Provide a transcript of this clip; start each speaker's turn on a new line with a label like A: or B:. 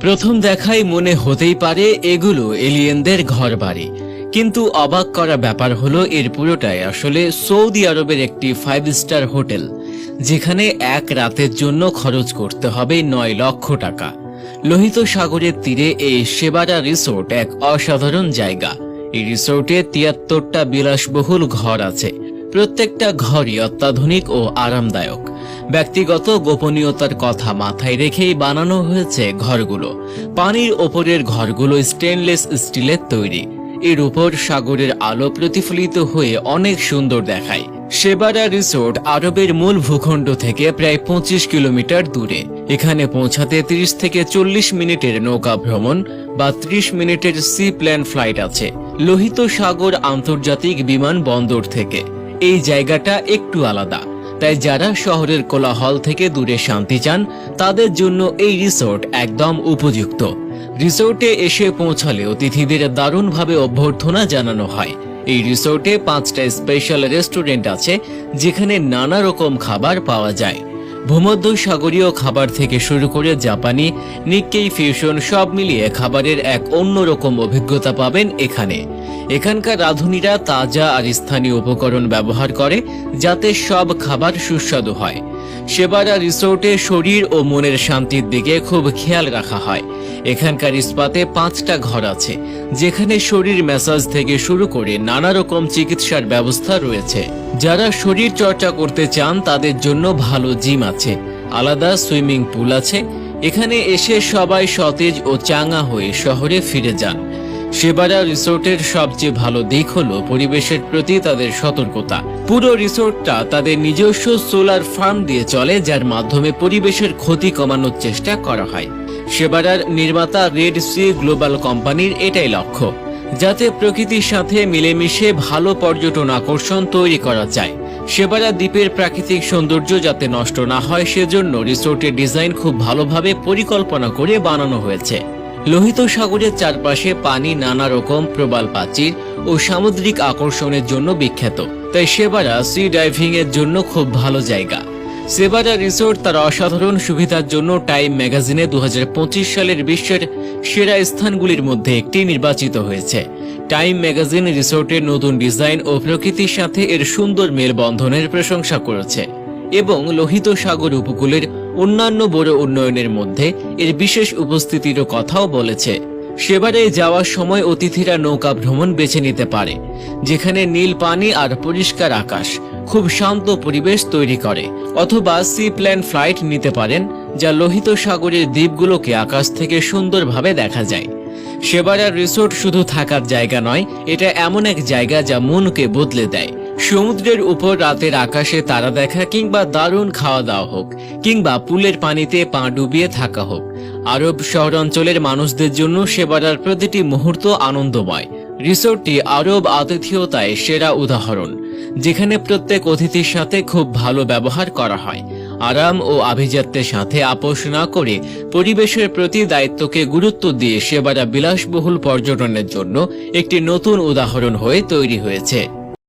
A: প্রথম দেখাই মনে হতেই পারে এগুলো এলিয়েনদের ঘর বাড়ি কিন্তু অবাক করা ব্যাপার হলো, এর পুরোটাই আসলে সৌদি আরবের একটি ফাইভ স্টার হোটেল, যেখানে এক রাতের জন্য খরচ করতে হবে নয় লক্ষ টাকা। লোহিত সাগরের তীরে এই সেবারা রিসোর্ট এক অসাধারণ জায়গা। এই রিসোর্টে তিয়াত্তরটা বিলাসবহুল ঘর আছে। প্রত্যেকটা ঘরই অত্যাধুনিক ও আরামদায়ক। ব্যক্তিগত গোপনীয়তার কথা মাথায় রেখেই বানানো হয়েছে ঘরগুলো। পানির ওপরের ঘরগুলো স্টেনলেস স্টিলের তৈরি। এর উপর সাগরের আলো প্রতিফলিত হয়ে অনেক সুন্দর দেখায়। সেবারা রিসোর্ট আরবের মূল ভূখণ্ড থেকে প্রায় পঁচিশ কিলোমিটার দূরে। এখানে পৌঁছাতে 30 থেকে চল্লিশ মিনিটের নৌকা ভ্রমণ বা 30 মিনিটের সি প্ল্যান ফ্লাইট আছে। লোহিত সাগর আন্তর্জাতিক বিমান বন্দর থেকে। এই জায়গাটা একটু আলাদা। তাই যারা শহরের কোলাহল থেকে দূরে শান্তি চান, তাদের জন্য এই রিসোর্ট একদম উপযুক্ত। রিসোর্টে এসে পৌঁছালে অতিথিদের দারুণভাবে অভ্যর্থনা জানানো হয়। এই রিসোর্টে পাঁচটা স্পেশাল রেস্টুরেন্ট আছে, যেখানে নানা রকম খাবার পাওয়া যায়। ভূমধ্য সাগরীয় খাবার থেকে শুরু করে জাপানি নিক্কেই ফিউশন সব মিলিয়ে খাবারের এক অন্যরকম অভিজ্ঞতা পাবেন এখানে। এখানকার রাঁধুনিরা তাজা আর স্থানীয় উপকরণ ব্যবহার করে, যাতে সব খাবার সুস্বাদু হয়। সেবারা রিসোর্টে শরীর ও মনের শান্তির দিকে খুব খেয়াল রাখা হয়। এখানকার ইস্পাতে পাঁচটা ঘর আছে, যেখানে শরীর ম্যাসাজ থেকে শুরু করে নানা রকম চিকিৎসার ব্যবস্থা রয়েছে। যারা শরীর চর্চা করতে চান, তাদের জন্য ভালো জিম আছে, আলাদা সুইমিং পুল আছে। এখানে এসে সবাই সতেজ ও চাঙ্গা হয়ে শহরে ফিরে যান। সেবারা রিসোর্টের সবচেয়ে ভালো দিক হলো পরিবেশের প্রতি তাদের সতর্কতা। পুরো রিসোর্টটা তাদের নিজস্ব সোলার ফার্ম দিয়ে চলে, যার মাধ্যমে পরিবেশের ক্ষতি কমানোর চেষ্টা করা হয়। সেবারার নির্মাতা রেড সি গ্লোবাল কোম্পানির এটাই লক্ষ্য, যাতে প্রকৃতির সাথে মিলেমিশে ভালো পর্যটন আকর্ষণ তৈরি করা যায়। সেবারা দ্বীপের প্রাকৃতিক সৌন্দর্য যাতে নষ্ট না হয়, সেজন্য রিসোর্টের ডিজাইন খুব ভালোভাবে পরিকল্পনা করে বানানো হয়েছে। লোহিত সাগরের চারপাশে পানি নানা রকম প্রবাল প্রাচীর ও সামুদ্রিক আকর্ষণের জন্য বিখ্যাত। তাই সেবারা সি ডাইভিং এর জন্য খুব ভালো জায়গা। সেবারা রিসোর্ট তার অসাধারণ সুবিধার জন্য টাইম ম্যাগাজিনে দু হাজার পঁচিশ সালের বিশ্বের সেরা স্থানগুলির মধ্যে একটি নির্বাচিত হয়েছে। টাইম ম্যাগাজিন রিসোর্টের নতুন ডিজাইন ও প্রকৃতির সাথে এর সুন্দর মেলবন্ধনের প্রশংসা করেছে। এবং লোহিত সাগর উপকূলের অন্যান্য বড় উন্নয়নের মধ্যে এর বিশেষ উপস্থিতিরও কথাও বলেছে। সেবারে যাওয়ার সময় অতিথিরা নৌকা ভ্রমণ বেছে নিতে পারে, যেখানে নীল পানি আর পরিষ্কার আকাশ, খুব শান্ত পরিবেশ তৈরি করে, অথবা সি প্ল্যান ফ্লাইট নিতে পারেন, যা লোহিত সাগরের দ্বীপগুলোকে আকাশ থেকে সুন্দরভাবে দেখা যায়। সেবারার রিসোর্ট শুধু থাকার জায়গা নয়, এটা এমন এক জায়গা যা মনকে বদলে দেয়। সমুদ্রের উপর রাতের আকাশে তারা দেখা কিংবা দারুণ খাওয়া দাওয়া হোক, কিংবা পুলের পানিতে পা ডুবিয়ে থাকা হোক। আরব শহরাঞ্চলের মানুষদের জন্য সেবারার প্রতিটি মুহূর্ত আনন্দময়। রিসোর্টটি আরব আতিথেয়তায় সেরা উদাহরণ, যেখানে প্রত্যেক অতিথির সাথে খুব ভালো ব্যবহার করা হয়। আরাম ও আভিজাত্যের সাথে আপোষ না করে পরিবেশের প্রতি দায়িত্বকে গুরুত্ব দিয়ে সেবারা বিলাসবহুল পর্যটনের জন্য একটি নতুন উদাহরণ হয়ে তৈরি হয়েছে।